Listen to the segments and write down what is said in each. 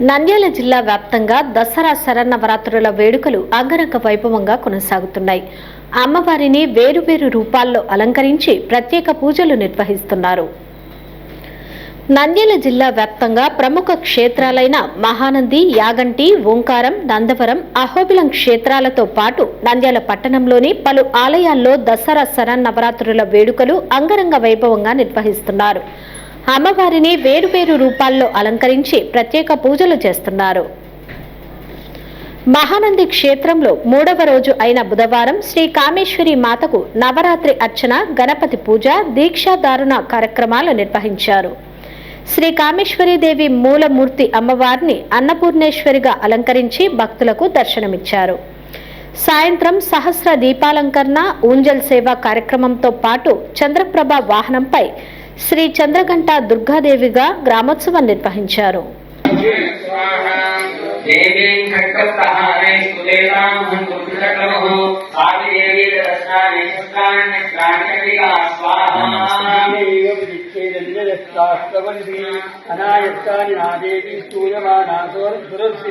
నంద్యాల జిల్లా వ్యాప్తంగా దసరా శరన్నవరాత్రుల వేడుకలు అంగరంగ వైభవంగా కొనసాగుతున్నాయి. అమ్మవారిని వేరువేరు రూపాల్లో అలంకరించి ప్రత్యేక పూజలు నిర్వహిస్తున్నారు. నంద్యాల జిల్లా వ్యాప్తంగా ప్రముఖ క్షేత్రాలైన మహానంది యాగంటి ఓంకారం నందవరం అహోబిలం క్షేత్రాలతో పాటు నంద్యాల పట్టణంలోని పలు ఆలయాల్లో దసరా శరన్నవరాత్రుల వేడుకలు అంగరంగ వైభవంగా నిర్వహిస్తున్నారు. అమ్మవారిని వేరువేరు రూపాల్లో అలంకరించి ప్రత్యేక పూజలు చేస్తున్నారు. మహానంది క్షేత్రంలో మూడవ రోజు అయిన బుధవారం శ్రీ కామేశ్వరి మాతకు నవరాత్రి అర్చన గణపతి పూజ దీక్షాదారుణ కార్యక్రమాలు నిర్వహించారు. శ్రీ కామేశ్వరీదేవి మూలమూర్తి అమ్మవారిని అన్నపూర్ణేశ్వరిగా అలంకరించి భక్తులకు దర్శనమిచ్చారు. సాయంత్రం సహస్ర దీపాలంకరణ ఊంజల్ సేవ కార్యక్రమంతో పాటు చంద్రప్రభ వాహనంపై శ్రీ చంద్రకంఠ దుర్గాదేవిగా గ్రామోత్సవం నిర్వహించారు. అనాయత్తాని నాదేవి సూర్యమానాసురసి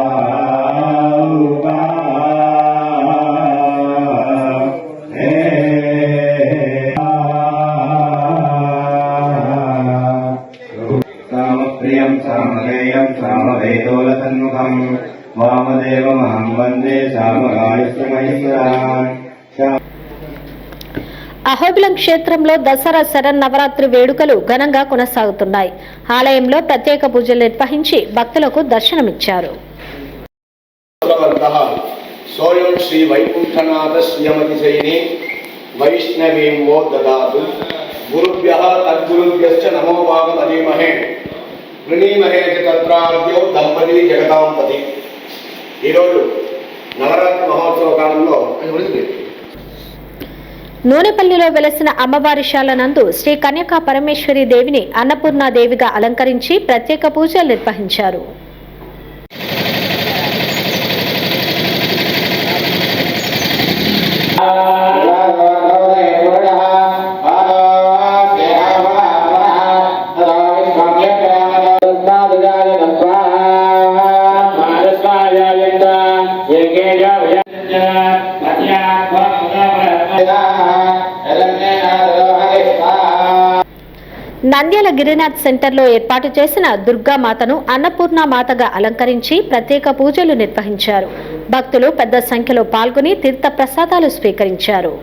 सामवेदोलसन्मुखम् वामदेवमहं वन्दे सामगायस्तमहेश्वरान् అహోబిలం క్షేత్రంలో దసరా శరన్నవరాత్రి వేడుకలు ఘనంగా కొనసాగుతున్నాయి ఆలయంలో ప్రత్యేక పూజలు నిర్వహించి భక్తులకు దర్శనమిచ్చారు కులవర్గः సోయం శ్రీ వైకుంఠనాథ శ్రియమతిశైని వైష్ణవీం వో దదాతు గురుభ్య తద్గురుభ్యశ్చ నమో వాగమధీమహే దంపతి జగదాంపతి. ఈరోజు నవరాత్రి మహోత్సవ కాలంలో నూనెపల్లిలో వెలసిన అమ్మవారి శాలనందు శ్రీ కన్యకా పరమేశ్వరి దేవిని అన్నపూర్ణాదేవిగా అలంకరించి ప్రత్యేక పూజలు నిర్వహించారు. నంద్యాల గిరినాథ్ సెంటర్లో ఏర్పాటు చేసిన దుర్గామాతను అన్నపూర్ణ మాతగా అలంకరించి ప్రత్యేక పూజలు నిర్వహించారు. భక్తులు పెద్ద సంఖ్యలో పాల్గొని తీర్థ ప్రసాదాలు స్వీకరించారు.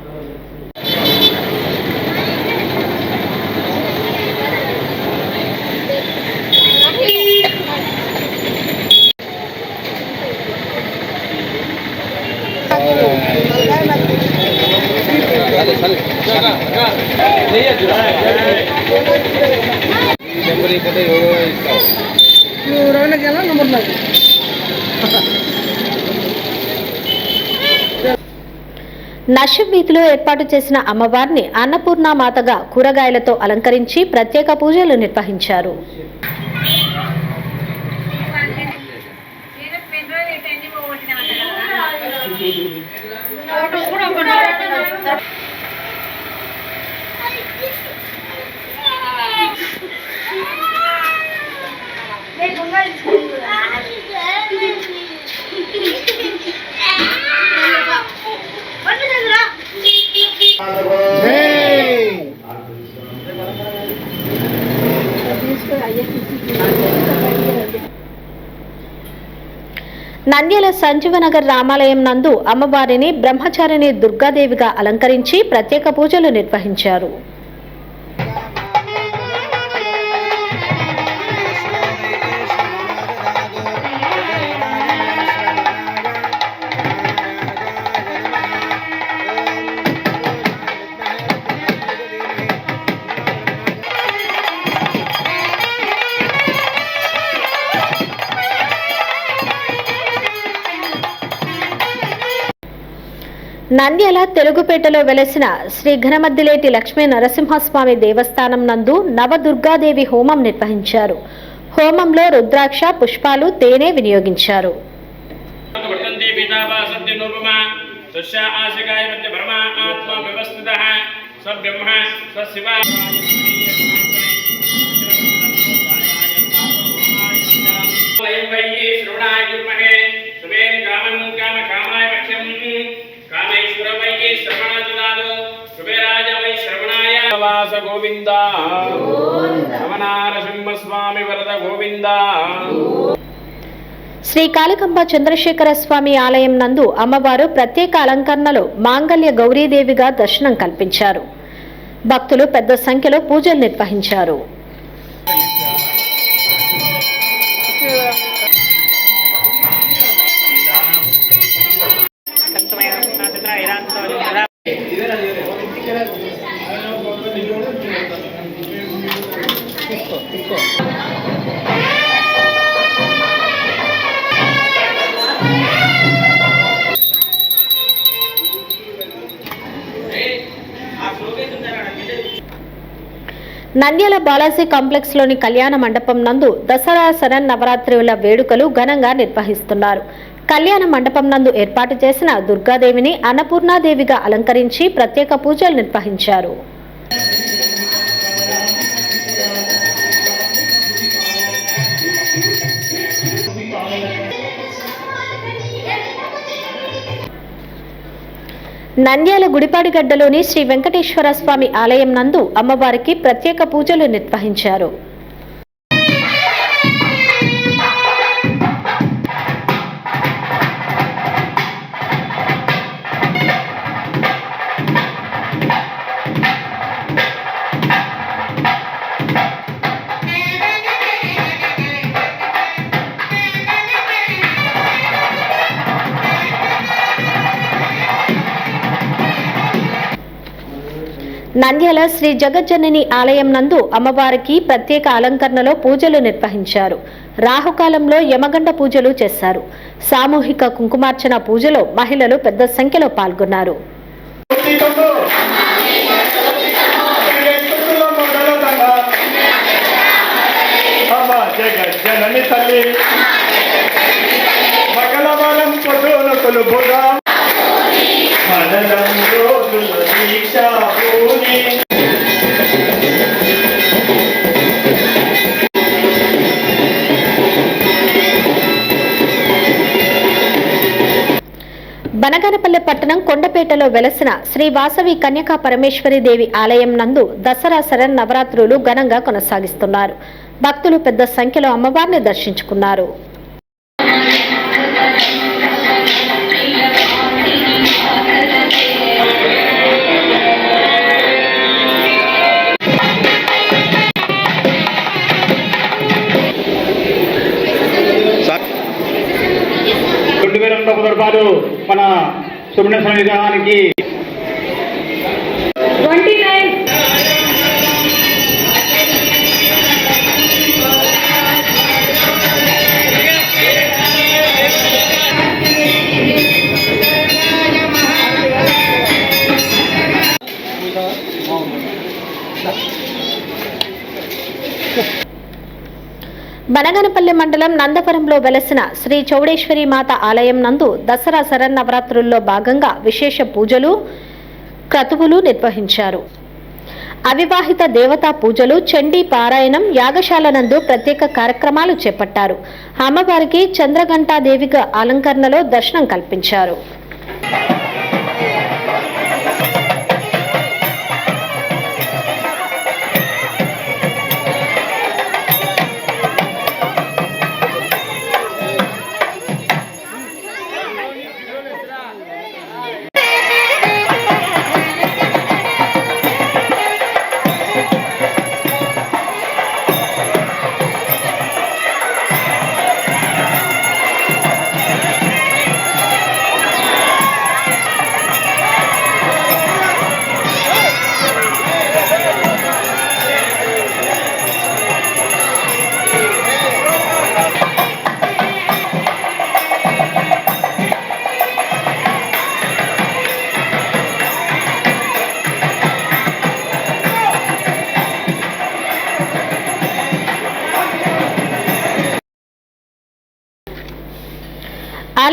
నషిబ్ వీధిలో ఏర్పాటు చేసిన అమ్మవారిని అన్నపూర్ణ మాతగా కూరగాయలతో అలంకరించి ప్రత్యేక పూజలు నిర్వహించారు. నంద్యాల సంజీవనగర్ రామాలయం నందు అమ్మవారిని బ్రహ్మచారిణి దుర్గాదేవిగా అలంకరించి ప్రత్యేక పూజలు నిర్వహించారు. నంద్యాల తెలుగుపేటలో వెలసిన శ్రీ ఘనమద్దిలేటి లక్ష్మీ నరసింహస్వామి దేవస్థానం నందు నవదుర్గాదేవి హోమం నిర్వహించారు. హోమంలో రుద్రాక్ష పుష్పాలు తేనె వినియోగించారు. వర్తంతే వాస గోవింద. వరద గోవింద. శ్రీ కాళికంబ చంద్రశేఖర స్వామి ఆలయం నందు అమ్మవారు ప్రత్యేక అలంకరణలో మాంగళ్య గౌరీదేవిగా దర్శనం కల్పించారు. భక్తులు పెద్ద సంఖ్యలో పూజలు నిర్వహించారు. నంద్యాల బాలాజీ కాంప్లెక్స్లోని కళ్యాణ మండపం నందు దసరా శరణ్ నవరాత్రుల వేడుకలు ఘనంగా నిర్వహిస్తున్నారు. కళ్యాణ మండపం నందు ఏర్పాటు చేసిన దుర్గాదేవిని అన్నపూర్ణాదేవిగా అలంకరించి ప్రత్యేక పూజలు నిర్వహించారు. నంద్యాల గుడిపాడిగడ్డలోని శ్రీ వెంకటేశ్వర స్వామి ఆలయం నందు అమ్మవారికి ప్రత్యేక పూజలు నిర్వహించారు. నంద్యాల శ్రీ జగజ్జనని ఆలయం నందు అమ్మవారికి ప్రత్యేక అలంకరణలో పూజలు నిర్వహించారు. రాహుకాలంలో యమగండ పూజలు చేశారు. సామూహిక కుంకుమార్చన పూజలో మహిళలు పెద్ద సంఖ్యలో పాల్గొన్నారు. జగజ్జనని బనగానపల్లె పట్టణం కొండపేటలో వెలసిన శ్రీ వాసవి కన్యకా పరమేశ్వరి దేవి ఆలయం నందు దసరా శరణ్ నవరాత్రులు ఘనంగా కొనసాగిస్తున్నారు. భక్తులు పెద్ద సంఖ్యలో అమ్మవారిని దర్శించుకున్నారు. వేల మన సుబ్రహ్మణ్య విగ్రహానికి బనగనపల్లి మండలం నందపురంలో వెలసిన శ్రీ చౌడేశ్వరి మాత ఆలయం నందు దసరా శరన్నవరాత్రుల్లో భాగంగా విశేష పూజలు క్రతువులు నిర్వహించారు. అవివాహిత దేవతా పూజలు చండీ పారాయణం యాగశాల నందు ప్రత్యేక కార్యక్రమాలు చేపట్టారు. అమ్మవారికి చంద్రఘంటాదేవిగా అలంకరణలో దర్శనం కల్పించారు.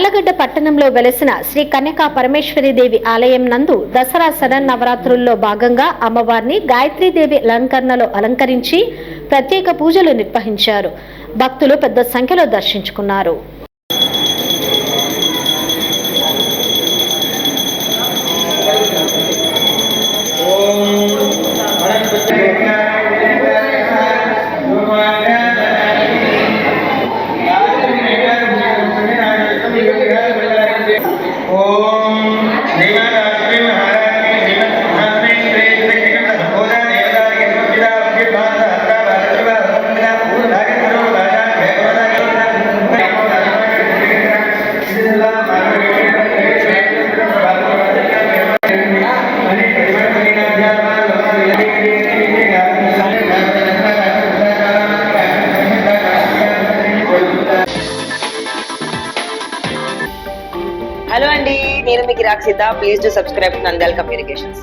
నల్లగడ్డ పట్టణంలో వెలసిన శ్రీ కన్యకా పరమేశ్వరీదేవి ఆలయం నందు దసరా శరన్నవరాత్రుల్లో భాగంగా అమ్మవారిని గాయత్రీదేవి అలంకరణలో అలంకరించి ప్రత్యేక పూజలు నిర్వహించారు. భక్తులు పెద్ద సంఖ్యలో దర్శించుకున్నారు. ఓం అండి నేను మీకు Rakshita please to subscribe Nandyala communications